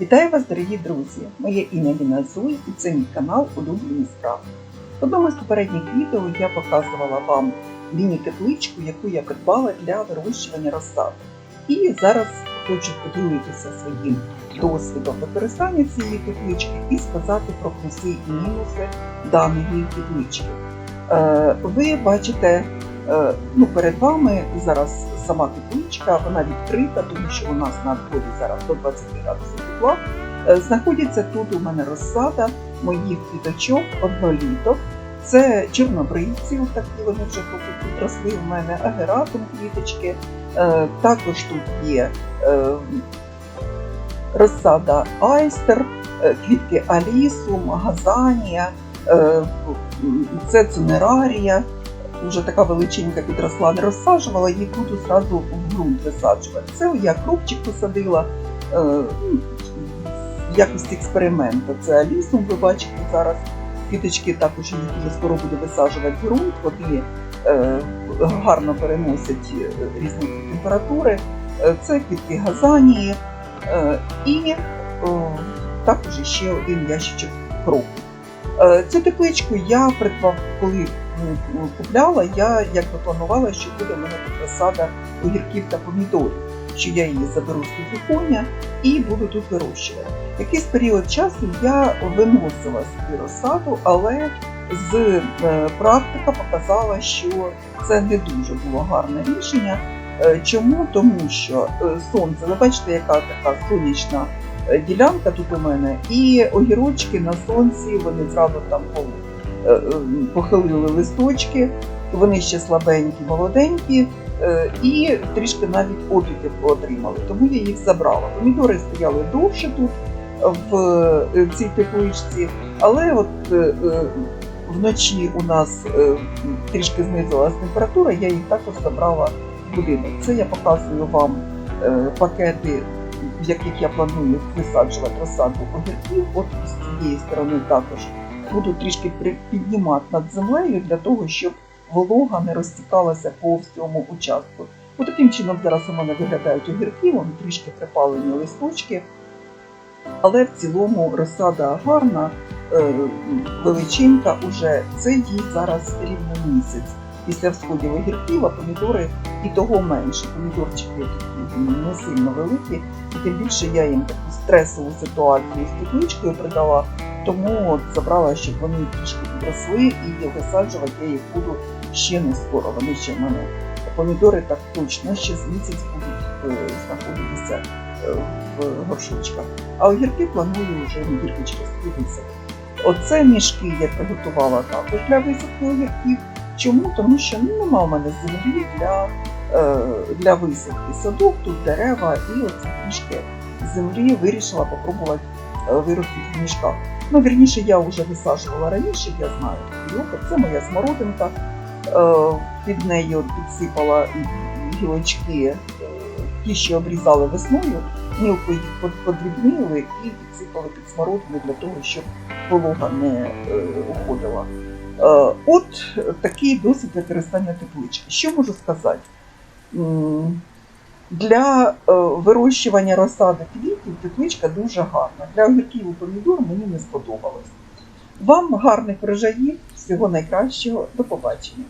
Вітаю вас, дорогі друзі! Моє ім'я Ліна Зуй і це мій канал Улюблені справи. В одному з попередніх відео я показувала вам міні-тепличку, яку я придбала для вирощування розсади. І зараз хочу поділитися своїм досвідом використання цієї теплички і сказати про плюси і мінуси даної теплички. Е, Ви бачите, е, ну, перед вами зараз сама тепличка, вона відкрита, тому що у нас на дворі зараз до 20 градусів тепла. Е, Знаходиться тут у мене розсада моїх квіточок, одноліток. Це чорнобривці, такі вони вже підросли в мене, агератум квіточки. Е, Також тут є е, розсада айстер, квітки алісу, магазанія, е, це цинерарія. Вже така величенька підросла, не розсаджувала, її буду зразу в ґрунт висаджувати. Це я крупчик посадила е, в якості експерименту. Це алісум, ви бачите зараз. Квіточки також їх дуже скоро буду висаджувати в ґрунт, вони е, гарно переносять е, різні температури. Е, Це квітки газанії е, і е, також ще один ящичок кропу. Е, Цю тепличку я придбав, коли купляла, я якби планувала, що буде в мене тут розсада огірків та помідорів, що я її заберу з підвіконня і буду тут вирощувати. Якийсь період часу я виносила собі розсаду, але з е, практика показала, що це не дуже було гарне рішення. Е, Чому? Тому що е, сонце, ви бачите, яка така сонячна ділянка тут у мене, і огірочки на сонці вони зразу там е, похилили листочки, вони ще слабенькі, молоденькі, е, і трішки навіть опіки отримали, тому я їх забрала. Помідори стояли довше тут в е, цій тепличці, але от е, е, вночі у нас е, трішки знизилась температура, я їх також забрала в будинок. Це я показую вам е, пакети, в яких я планую висаджувати розсаду огірків. От з цієї сторони також буду трішки піднімати над землею для того, щоб волога не розтікалася по всьому участку. От таким чином зараз у мене виглядають огірки, вони трішки припалені листочки. Але в цілому розсада гарна, е, величенька уже. Це їй зараз рівно місяць. Після всходів огірків, а помідори і того менше. Помідорчики не сильно великі, і тим більше я їм таку стресову ситуацію з тепличкою придала, тому от забрала, щоб вони трішки підросли і висаджувати я їх буду ще не скоро. Вони ще в мене помідори так точно ще з місяць будуть е, знаходитися е, в горшочках. А огірки планую вже недільки через висадити. Оце мішки я приготувала також для висадки огірків. Чому? Тому що ну, нема в мене землі для, е, для висадки садок, тут дерева, і оце трішки землі вирішила попробувати е, виростити мішках. Ну, вірніше, я вже висаджувала раніше, я знаю такий. Це моя смородинка. Е, під нею підсипала гілочки, е, ті, що обрізали весною, мілко їх подрібнили і підсипали під смородину для того, щоб волога не уходила. От такий досвід використання теплички. Що можу сказати? Для вирощування розсади квітів тепличка дуже гарна. Для огірків і помідор мені не сподобалось. Вам гарних врожаїв, всього найкращого, до побачення.